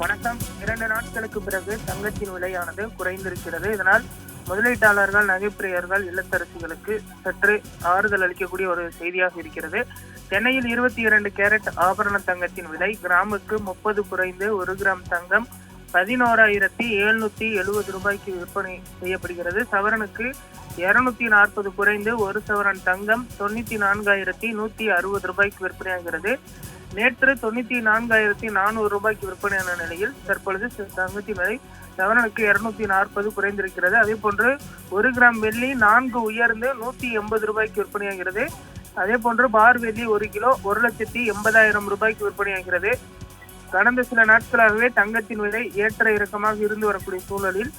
வணக்கம். இரண்டு நாட்களுக்கு பிறகு தங்கத்தின் விலையானது குறைந்திருக்கிறது. இதனால் முதலீட்டாளர்கள் நகைப்பிரியர்கள் இல்லத்தரசிகளுக்கு சற்று ஆறுதல் அளிக்கக்கூடிய ஒரு செய்தியாக இருக்கிறது. சென்னையில் இருபத்தி இரண்டு கேரட் ஆபரண தங்கத்தின் விலை கிராமுக்கு முப்பது குறைந்து ஒரு கிராம் தங்கம் பதினோராயிரத்தி எழுநூத்தி எழுபது ரூபாய்க்கு விற்பனை செய்யப்படுகிறது. சவரனுக்கு இருநூத்தி நாற்பது குறைந்து ஒரு சவரன் தங்கம் தொண்ணூத்தி நான்காயிரத்தி நூத்தி அறுபது ரூபாய்க்கு விற்பனையாகிறது. நேற்று தொண்ணூத்தி நான்காயிரத்தி நானூறு ரூபாய்க்கு விற்பனையான நிலையில் தற்பொழுது ச- தங்கத்தின் விலை சவரனுக்கு இருநூத்தி நாற்பது குறைந்திருக்கிறது. அதே போன்று ஒரு கிராம் வெள்ளி நான்கு உயர்ந்து நூத்தி எண்பது ரூபாய்க்கு விற்பனையாகிறது. அதே போன்று பார் வெள்ளி ஒரு கிலோ ஒரு லட்சத்தி எண்பதாயிரம் ரூபாய்க்கு விற்பனையாகிறது. கடந்த சில நாட்களாகவே தங்கத்தின் விலை ஏற்ற இறக்கமாக இருந்து வரக்கூடிய சூழலில்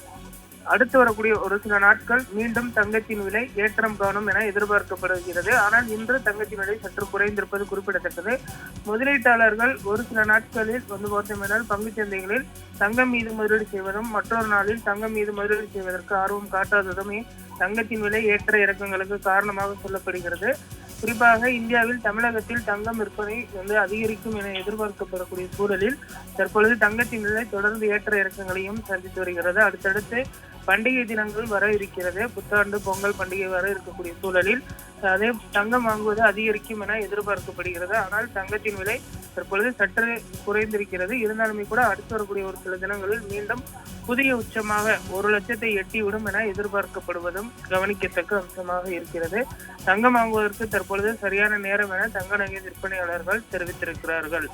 அடுத்து வரக்கூடிய ஒரு சில நாட்கள் மீண்டும் தங்கத்தின் விலை ஏற்றம் காணும் என எதிர்பார்க்கப்படுகிறது. ஆனால் இன்று தங்கத்தின் விலை சற்று குறைந்திருப்பது குறிப்பிடத்தக்கது. முதலீட்டாளர்கள் ஒரு சில நாட்களில் வந்து பார்த்தோமென்றால் பங்குச் சந்தைகளில் தங்கம் மீது முதலீடு செய்வதும் மற்றொரு நாளில் தங்கம் மீது முதலீடு செய்வதற்கு ஆர்வம் காட்டாததுமே தங்கத்தின் விலை ஏற்ற இறக்கங்களுக்கு காரணமாக சொல்லப்படுகிறது. குறிப்பாக இந்தியாவில் தமிழகத்தில் தங்கம் விற்பனை வந்து அதிகரிக்கும் என எதிர்பார்க்கப்படக்கூடிய சூழலில் தற்பொழுது தங்கத்தின் விலை தொடர்ந்து ஏற்ற இறக்கங்களையும் சந்தித்து வருகிறது. அடுத்தடுத்து பண்டிகை தினங்கள் வர இருக்கிறது. புத்தாண்டு பொங்கல் பண்டிகை வர இருக்கக்கூடிய சூழலில் அதே தங்கம் வாங்குவது அதிகரிக்கும் என எதிர்பார்க்கப்படுகிறது. ஆனால் தங்கத்தின் விலை தற்பொழுது சற்று குறைந்திருக்கிறது. இருந்தாலுமே கூட அடுத்து வரக்கூடிய ஒரு சில தினங்களில் மீண்டும் புதிய உச்சமாக ஒரு லட்சத்தை எட்டிவிடும் என எதிர்பார்க்கப்படுவதும் கவனிக்கத்தக்க அம்சமாக இருக்கிறது. தங்கம் வாங்குவதற்கு தற்பொழுது சரியான நேரம் என தங்க நகை விற்பனையாளர்கள் தெரிவித்திருக்கிறார்கள்.